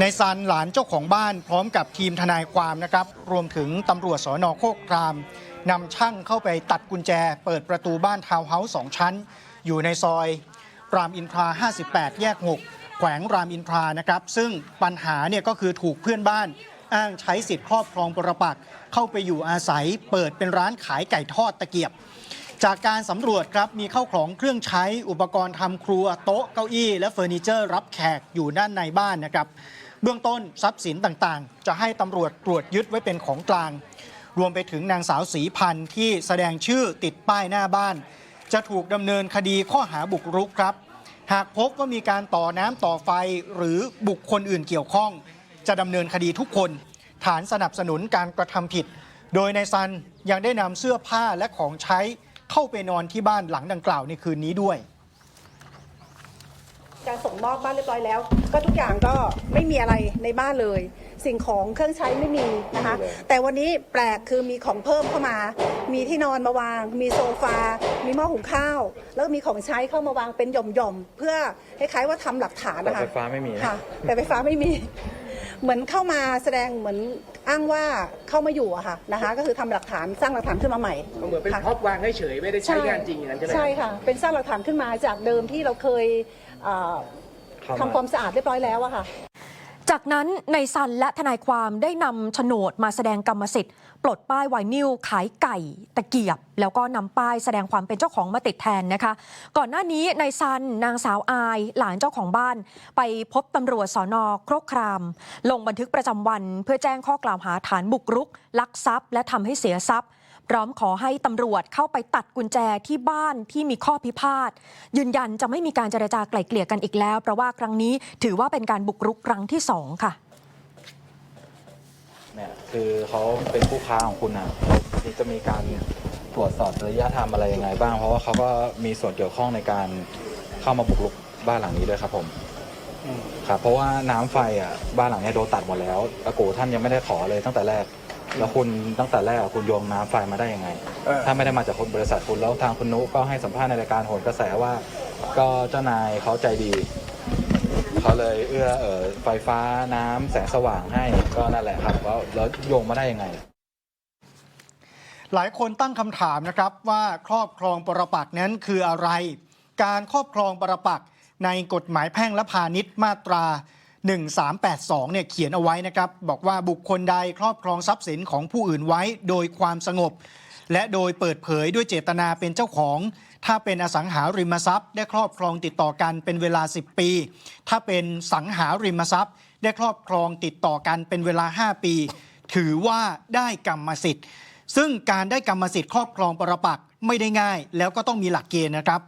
ในซันหลานเจ้าของบ้านพร้อมกับทีมทนายความนะครับ รวมถึงตำรวจสอนอโคกครามนำช่างเข้าไปตัดกุญแจ เปิดประตูบ้านทาวน์เฮาส์สองชั้น อยู่ในซอยรามอินทรา 58 แยก 6 แขวงรามอินทรานะครับ ซึ่งปัญหาเนี่ยก็คือถูกเพื่อนบ้าน อ้างใช้สิทธิ์ครอบครองปรปักษ์เข้าไปอยู่อาศัย เปิดเป็นร้านขายไก่ทอดตะเกียบ จากการสำรวจครับมีเข้าของเครื่องใช้อุปกรณ์ทำครัวโต๊ะเก้าอี้ และเฟอร์นิเจอร์ รับแขกอยู่ด้านในบ้านนะครับ เบื้องต้นทรัพย์สินต่างๆ จะให้ตำรวจตรวจยึดไว้เป็นของกลาง รวมไปถึงนางสาวศรีพันธ์ที่แสดงชื่อติดป้ายหน้าบ้าน จะถูกดำเนินคดีข้อหาบุกรุกครับ หากพบว่ามีการต่อน้ำต่อไฟหรือบุคคลอื่นเกี่ยวข้อง จะดำเนินคดีทุกคน ฐานสนับสนุนการกระทำผิด โดยนายซันยังได้นำเสื้อผ้าและของใช้ เข้าไปนอนที่บ้านหลังดังกล่าวในคืนนี้ด้วย การส่งมอบบ้านเรียบร้อยแล้ว ก็ทุกอย่างก็ไม่มีอะไรในบ้านเลย สิ่งของเครื่องใช้ไม่มีนะคะ แต่วันนี้แปลกคือมีของเพิ่มเข้ามา มีที่นอนมาวาง มีโซฟา มีหม้อหุงข้าว แล้วก็มีของใช้เข้ามาวางเป็นหย่อมๆเพื่อคล้ายๆว่าทำหลักฐานนะคะแต่ไฟฟ้าไม่มีนะค่ะแต่ไฟฟ้าไม่มี เหมือนเข้ามาแสดงเหมือน อ้างว่าเข้ามาอยู่อะค่ะนะคะ ก็คือทำหลักฐานสร้างหลักฐานขึ้นมาใหม่ เหมือนเป็นค่ะ พ็อปวางเฉยๆไม่ได้ใช้งานจริงอย่างนั้นใช่ไหมใช่ค่ะ เป็นสร้างหลักฐานขึ้นมาจากเดิมที่เราเคยเอ่อเข้ามาทำความสะอาดเรียบร้อยแล้วอะค่ะ จากนั้นในายซันและทนายความได้นำโฉนดมาแสดงกรรมสิทธิ์ ปลดป้ายไวนิลขายไก่ตะเกียบ แล้วก็นำป้ายแสดงความเป็นเจ้าของมาติดแทนนะคะ ก่อนหน้านี้นายซันนางสาวอายหลานเจ้าของบ้าน ไปพบตำรวจสอนอโครกคราม ลงบันทึกประจำวัน เพื่อแจ้งข้อกล่าวหาฐานบุกรุก ลักทรัพย์ และทำให้เสียทรัพย์ พร้อมขอให้ตำรวจเข้าไปตัดกุญแจที่บ้านที่มีข้อพิพาท ยืนยันจะไม่มีการเจรจาไกล่เกลี่ยกันอีกแล้ว เพราะว่าครั้งนี้ถือว่าเป็นการบุกรุกครั้งที่สองค่ะเนี่ยคือเขาเป็นผู้ค้าของคุณอะนี่จะมีการตรวจสอบจริยธรรมอะไรยังไงบ้าง เพราะว่าเขาก็มีส่วนเกี่ยวข้องในการเข้ามาบุกรุกบ้านหลังนี้ด้วยครับผมครับเพราะว่าน้ำไฟอะบ้านหลังเนี้ยโดนตัดหมดแล้วอากูท่านยังไม่ได้ขอเลยตั้งแต่แรก แล้วคุณตั้งแต่แรกอะคุณโยงน้ำไฟมาได้ยังไง เออ ถ้าไม่ได้มาจากบริษัทคุณแล้วทางคุณนุก็ให้สัมภาษณ์ในรายการโหนกระแสว่า ก็เจ้านายเขาใจดี เขาเลยเอื้อเอ่อไฟฟ้าน้ำแสงสว่างให้ก็นั่นแหละครับแล้วแล้วโยงมาได้ยังไง หลายคนตั้งคำถามนะครับว่าครอบครองปรปักษ์นั้นคืออะไร การครอบครองปรปักษ์ในกฎหมายแพ่งและพาณิชย์มาตรา 1382 เนี่ยเขียนเอาไว้นะครับ บอกว่าบุคคลใดครอบครองทรัพย์สินของผู้อื่นไว้โดยความสงบ และโดยเปิดเผยด้วยเจตนาเป็นเจ้าของ ถ้าเป็นอสังหาริมทรัพย์ ได้ครอบครองติดต่อกันเป็นเวลา 10 ปี ถ้าเป็นสังหาริมทรัพย์ ได้ครอบครองติดต่อกันเป็นเวลา 5 ปี ถือว่าได้กรรมสิทธิ์ ซึ่งการได้กรรมสิทธิ์ครอบครองปรปักษ์ไม่ได้ง่าย แล้วก็ต้องมีหลักเกณฑ์นะครับ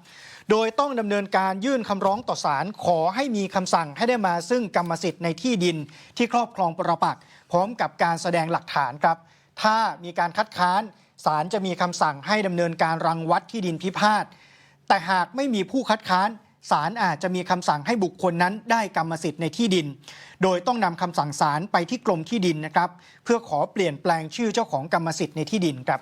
โดยต้องดำเนินการยื่นคำร้องต่อศาลขอให้มีคำสั่งให้ได้มาซึ่งกรรมสิทธิ์ในที่ดินที่ครอบครองปรปักษ์พร้อมกับการแสดงหลักฐานครับ ถ้ามีการคัดค้านศาลจะมีคำสั่งให้ดำเนินการรังวัดที่ดินพิพาทแต่หากไม่มีผู้คัดค้านศาลอาจจะมีคำสั่งให้บุคคลนั้นได้กรรมสิทธิ์ในที่ดิน โดยต้องนำคำสั่งศาลไปที่กรมที่ดินนะครับ เพื่อขอเปลี่ยนแปลงชื่อเจ้าของกรรมสิทธิ์ในที่ดินครับ